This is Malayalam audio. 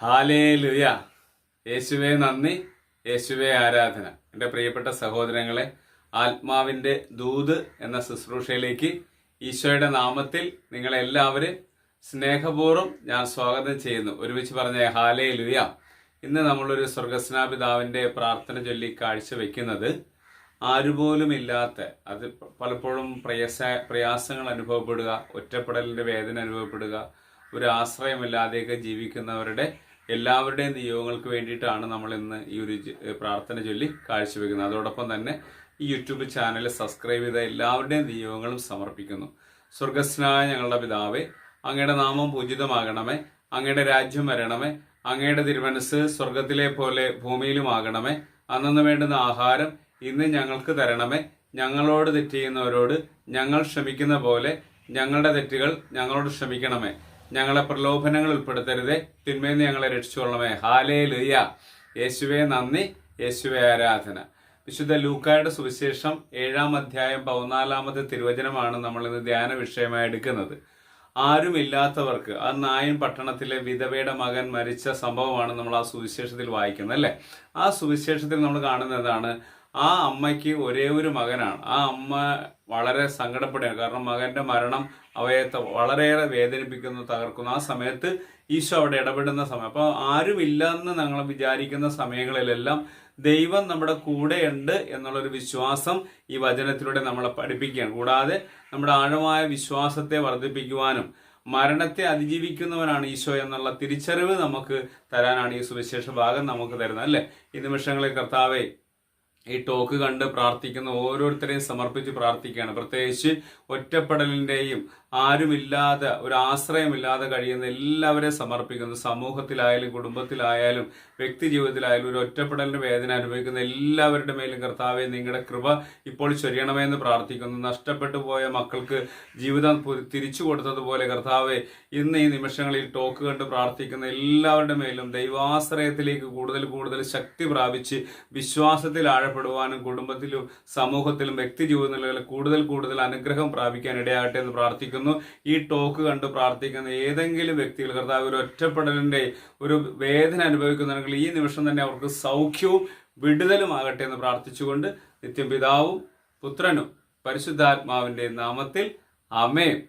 ഹാലേ ലുയ യേശുവേ നന്ദി. യേശുവേ ആരാധന. എന്റെ പ്രിയപ്പെട്ട സഹോദരങ്ങളെ ആത്മാവിന്റെ ദൂത് എന്ന ശുശ്രൂഷയിലേക്ക് ഈശോയുടെ നാമത്തിൽ നിങ്ങളെല്ലാവരും സ്നേഹപൂർവം ഞാൻ സ്വാഗതം ചെയ്യുന്നു. ഒരുമിച്ച് പറഞ്ഞ ഹാലേ ലുയ ഇന്ന് നമ്മളൊരു സ്വർഗസ്നാപിതാവിന്റെ പ്രാർത്ഥന ചൊല്ലി കാഴ്ചവെക്കുന്നത് ആരുപോലുമില്ലാത്ത അത് പലപ്പോഴും പ്രയാസ പ്രയാസങ്ങൾ അനുഭവപ്പെടുക ഒറ്റപ്പെടലിന്റെ വേദന അനുഭവപ്പെടുക ഒരു ആശ്രയമില്ലാതെയൊക്കെ ജീവിക്കുന്നവരുടെ എല്ലാവരുടെയും നിയോഗങ്ങൾക്ക് വേണ്ടിയിട്ടാണ് നമ്മൾ ഇന്ന് ഈ ഒരു പ്രാർത്ഥന ചൊല്ലി കാഴ്ചവെക്കുന്നത്. അതോടൊപ്പം തന്നെ ഈ യൂട്യൂബ് ചാനൽ സബ്സ്ക്രൈബ് ചെയ്ത എല്ലാവരുടെയും നിയോഗങ്ങളും സമർപ്പിക്കുന്നു. സ്വർഗസ്നായ ഞങ്ങളുടെ പിതാവേ അങ്ങയുടെ നാമം പൂജിതമാകണമേ അങ്ങയുടെ രാജ്യം വരണമേ അങ്ങയുടെ തിരുമനസ് സ്വർഗത്തിലെ പോലെ ഭൂമിയിലുമാകണമേ അന്നു വേണ്ടുന്ന ആഹാരം ഇന്ന് ഞങ്ങൾക്ക് തരണമേ ഞങ്ങളോട് തെറ്റ് ചെയ്യുന്നവരോട് ഞങ്ങൾ ക്ഷമിക്കുന്ന പോലെ ഞങ്ങളുടെ തെറ്റുകൾ ഞങ്ങളോട് ക്ഷമിക്കണമേ. ഞങ്ങളെ പ്രലോഭനങ്ങൾ ഉൾപ്പെടുത്തരുതേ. തിന്മയിൽ നിന്ന് ഞങ്ങളെ രക്ഷിച്ചുകൊള്ളണമേ. ഹാലേ ലുയ യേശുവെ നന്ദി. യേശുവെ ആരാധന. വിശുദ്ധ ലൂക്കായുടെ സുവിശേഷം ഏഴാം അധ്യായം പതിനാലാമത്തെ തിരുവചനമാണ് നമ്മൾ ഇന്ന് ധ്യാന വിഷയമായി എടുക്കുന്നത്. ആരുമില്ലാത്തവർക്ക് ആ നായൻ പട്ടണത്തിലെ വിധവയുടെ മകൻ മരിച്ച സംഭവമാണ് നമ്മൾ ആ സുവിശേഷത്തിൽ വായിക്കുന്നത് അല്ലേ? ആ സുവിശേഷത്തിൽ നമ്മൾ കാണുന്നതാണ് ആ അമ്മയ്ക്ക് ഒരേ ഒരു മകനാണ്. ആ അമ്മ വളരെ സങ്കടപ്പെടുകയാണ്. കാരണം മകന്റെ മരണം അവയെ വളരെയേറെ വേദനിപ്പിക്കുന്നു തകർക്കുന്നു. ആ സമയത്ത് ഈശോ അവിടെ ഇടപെടുന്ന സമയം. അപ്പോൾ ആരുമില്ലെന്ന് ഞങ്ങൾ വിചാരിക്കുന്ന സമയങ്ങളിലെല്ലാം ദൈവം നമ്മുടെ കൂടെയുണ്ട് എന്നുള്ളൊരു വിശ്വാസം ഈ വചനത്തിലൂടെ നമ്മളെ പഠിപ്പിക്കുകയാണ്. കൂടാതെ നമ്മുടെ ആഴമായ വിശ്വാസത്തെ വർദ്ധിപ്പിക്കുവാനും മരണത്തെ അതിജീവിക്കുന്നവനാണ് ഈശോ എന്നുള്ള തിരിച്ചറിവ് നമുക്ക് തരാനാണ് ഈ സുവിശേഷ ഭാഗം നമുക്ക് തരുന്നത്. അല്ലേ? ഈ നിമിഷങ്ങളിൽ കർത്താവെ ഈ ടോക്ക് കണ്ട് പ്രാർത്ഥിക്കുന്ന ഓരോരുത്തരെയും സമർപ്പിച്ച് പ്രാർത്ഥിക്കുകയാണ്. പ്രത്യേകിച്ച് ഒറ്റപ്പെടലിന്റെയും ആരുമില്ലാതെ ഒരു ആശ്രയമില്ലാതെ കഴിയുന്ന എല്ലാവരെയും സമർപ്പിക്കുന്നു. സമൂഹത്തിലായാലും കുടുംബത്തിലായാലും വ്യക്തി ജീവിതത്തിലായാലും ഒരു ഒറ്റപ്പെടലിന്റെ വേദന അനുഭവിക്കുന്ന എല്ലാവരുടെ മേലും കർത്താവെ നിങ്ങളുടെ കൃപ ഇപ്പോൾ ചൊരിയണമെന്ന് പ്രാർത്ഥിക്കുന്നു. നഷ്ടപ്പെട്ടു പോയ മക്കൾക്ക് ജീവിതം തിരിച്ചു കൊടുത്തതുപോലെ കർത്താവെ ഇന്ന് ഈ നിമിഷങ്ങളിൽ ടോക്ക് കണ്ട് പ്രാർത്ഥിക്കുന്ന എല്ലാവരുടെ മേലും ദൈവാശ്രയത്തിലേക്ക് കൂടുതൽ കൂടുതൽ ശക്തി പ്രാപിച്ച് വിശ്വാസത്തിൽ ആഴപ്പെടുവാനും കുടുംബത്തിലും സമൂഹത്തിലും വ്യക്തി ജീവിതത്തിലും കൂടുതൽ കൂടുതൽ അനുഗ്രഹം പ്രാപിക്കാൻ ഇടയാകട്ടെ എന്ന് പ്രാർത്ഥിക്കുന്നു. ഈ ടോക്ക് കണ്ട് പ്രാർത്ഥിക്കുന്ന ഏതെങ്കിലും വ്യക്തികൾ കർത്താവ് ഒരു ഒറ്റപ്പെടലിന്റെ ഒരു വേദന അനുഭവിക്കുന്നുണ്ടെങ്കിൽ ഈ നിമിഷം തന്നെ അവർക്ക് സൗഖ്യവും വിടുതലുമാകട്ടെ എന്ന് പ്രാർത്ഥിച്ചുകൊണ്ട് നിത്യം പിതാവും പുത്രനും പരിശുദ്ധാത്മാവിന്റെ നാമത്തിൽ അമേ